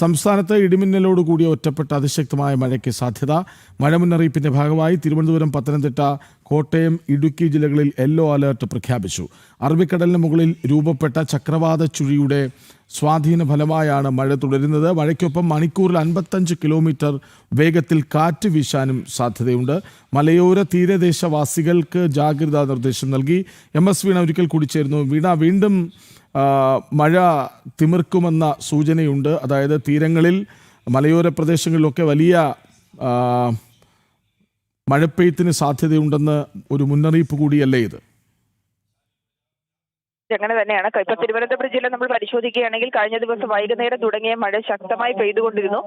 സംസ്ഥാനത്ത് ഇടിമിന്നലോട് കൂടിയ ഒറ്റപ്പെട്ട അതിശക്തമായ മഴയ്ക്ക് സാധ്യത. മഴ മുന്നറിയിപ്പിന്റെ ഭാഗമായി തിരുവനന്തപുരം പത്തനംതിട്ട കോട്ടയം ഇടുക്കി ജില്ലകളിൽ യെല്ലോ അലേർട്ട് പ്രഖ്യാപിച്ചു. അറബിക്കടലിന് മുകളിൽ രൂപപ്പെട്ട ചക്രവാത ചുഴിയുടെ സ്വാധീന ഫലമായാണ് മഴ തുടരുന്നത്. മഴയ്ക്കൊപ്പം മണിക്കൂറിൽ അൻപത്തഞ്ച് കിലോമീറ്റർ വേഗത്തിൽ കാറ്റ് വീശാനും സാധ്യതയുണ്ട്. മലയോര തീരദേശവാസികൾക്ക് ജാഗ്രതാ നിർദ്ദേശം നൽകി. എം എസ് വീണ ഒരിക്കൽ കൂടി ചേരുന്നു. വീണ വീണ്ടും മഴ തിമിർക്കുമെന്ന സൂചനയുണ്ട്. അതായത് തീരങ്ങളിൽ മലയോര പ്രദേശങ്ങളിലൊക്കെ വലിയ മഴപ്പെയ്ത്തിന് സാധ്യതയുണ്ടെന്ന് ഒരു മുന്നറിയിപ്പ് കൂടിയല്ലേ ഇത്? അങ്ങനെ തന്നെയാണ്. ഇപ്പൊ തിരുവനന്തപുരം ജില്ല നമ്മൾ പരിശോധിക്കുകയാണെങ്കിൽ കഴിഞ്ഞ ദിവസം വൈകുന്നേരം തുടങ്ങിയ മഴ ശക്തമായി പെയ്തുകൊണ്ടിരുന്നു.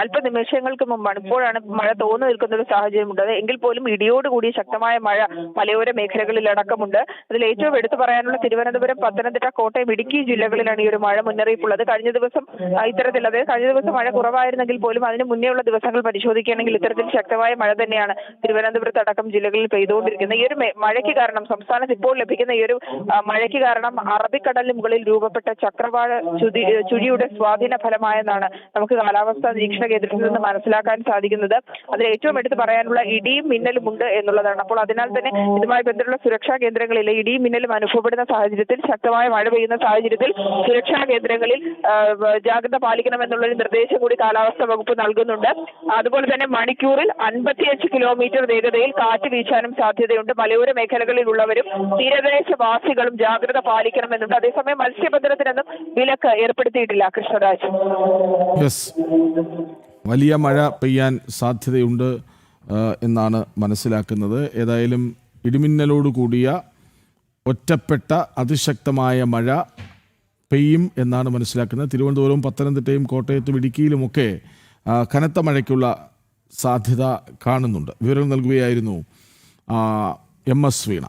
അല്പനിമിഷങ്ങൾക്ക് മുമ്പാണ്. ഇപ്പോഴാണ് മഴ തോന്നു നിൽക്കുന്ന ഒരു സാഹചര്യമുണ്ടത് എങ്കിൽ പോലും ഇടിയോടുകൂടി ശക്തമായ മഴ മലയോര മേഖലകളിൽ അടക്കമുണ്ട്. അതിൽ ഏറ്റവും എടുത്തു പറയാനുള്ള തിരുവനന്തപുരം പത്തനംതിട്ട കോട്ടയം ഇടുക്കി ജില്ലകളിലാണ് ഈ ഒരു മഴ മുന്നറിയിപ്പുള്ളത്. കഴിഞ്ഞ ദിവസം ഇത്തരത്തിൽ അതായത് കഴിഞ്ഞ ദിവസം മഴ കുറവായിരുന്നെങ്കിൽ പോലും അതിന് മുന്നേ ഉള്ള ദിവസങ്ങൾ പരിശോധിക്കുകയാണെങ്കിൽ ഇത്തരത്തിൽ ശക്തമായ മഴ തന്നെയാണ് തിരുവനന്തപുരത്ത് അടക്കം ജില്ലകളിൽ പെയ്തുകൊണ്ടിരിക്കുന്നത്. ഈ ഒരു മഴയ്ക്ക് കാരണം സംസ്ഥാനത്ത് ഇപ്പോൾ ലഭിക്കുന്ന ഈ ഒരു മഴയ്ക്ക് കാരണം അറബിക്കടലിന് മുകളിൽ രൂപപ്പെട്ട ചക്രവാഴ ചുഴിയുടെ സ്വാധീന ഫലമായെന്നാണ് നമുക്ക് കാലാവസ്ഥാ നിരീക്ഷണ കേന്ദ്രത്തിൽ നിന്ന് മനസ്സിലാക്കാൻ സാധിക്കുന്നത്. അതിൽ ഏറ്റവും എടുത്ത് പറയാനുള്ള ഇടിയും മിന്നലും ഉണ്ട് എന്നുള്ളതാണ്. അപ്പോൾ അതിനാൽ തന്നെ ഇതുമായി ബന്ധമുള്ള സുരക്ഷാ കേന്ദ്രങ്ങളിൽ ഇടിയും മിന്നലും അനുഭവപ്പെടുന്ന സാഹചര്യത്തിൽ ശക്തമായ മഴ പെയ്യുന്ന സാഹചര്യത്തിൽ സുരക്ഷാ കേന്ദ്രങ്ങളിൽ ജാഗ്രത പാലിക്കണമെന്നുള്ളൊരു നിർദ്ദേശം കൂടി കാലാവസ്ഥാ വകുപ്പ് നൽകുന്നുണ്ട്. അതുപോലെ തന്നെ മണിക്കൂറിൽ അൻപത്തിയഞ്ച് കിലോമീറ്റർ വേഗതയിൽ കാറ്റ് വീശാനും സാധ്യതയുണ്ട്. മലയോര മേഖലകളിലുള്ളവരും തീരദേശവാസികളും ജാഗ്രത പാലിക്കണമെന്നുണ്ട്. അതേസമയം മത്സ്യബന്ധനത്തിനൊന്നും വിലക്ക് ഏർപ്പെടുത്തിയിട്ടില്ല കൃഷ്ണരാജ്. വലിയ മഴ പെയ്യാൻ സാധ്യതയുണ്ട് എന്നാണ് മനസ്സിലാക്കുന്നത്. ഏതായാലും ഇടിമിന്നലോട് കൂടിയ ഒറ്റപ്പെട്ട അതിശക്തമായ മഴ പെയ്യും എന്നാണ് മനസ്സിലാക്കുന്നത്. തിരുവനന്തപുരവും പത്തനംതിട്ടയും കോട്ടയത്തും ഇടുക്കിയിലുമൊക്കെ കനത്ത മഴയ്ക്കുള്ള സാധ്യത കാണുന്നുണ്ട്. വിവരം നൽകുകയായിരുന്നു എം എസ് വീണ.